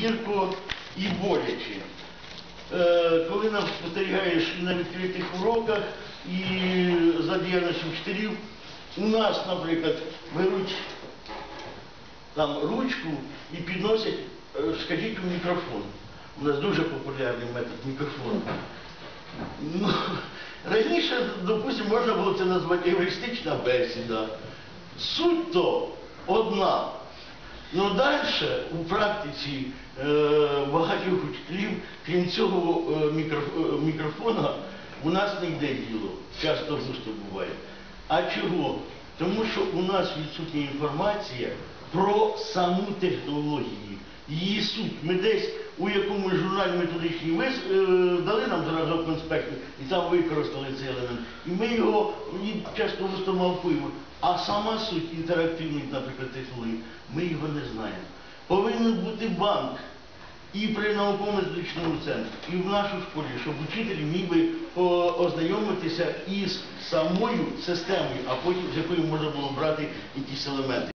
гірко і боляче. Е, Коли нам спостерігаєш на відкритих уроках і за діяльністю вчителів, у нас, наприклад, беруть там ручку і підносять, е, скажіть у мікрофон. У нас дуже популярний метод мікрофону. Ну, раніше, допустимо, можна було це назвати евристична бесіда. Суть то одна. Ну далі у практиці е, багатьох учителів, крім цього е, е, мікрофона, у нас не йде діло. Часто густо буває. А чого? Тому що у нас відсутня інформація про саму технологію, її суть. Ми десь у якомусь журналі методичній вис, е, дали нам зразок конспекту і там використали цей елемент. І ми його часто густо мавпуємо. А сама суть інтерактивних, наприклад, технологій, ми його не знаємо. Повинен бути банк і при науково-методичному центрі, і в нашій школі, щоб учитель міг би ознайомитися із самою системою, а потім з якою можна було брати якісь елементи.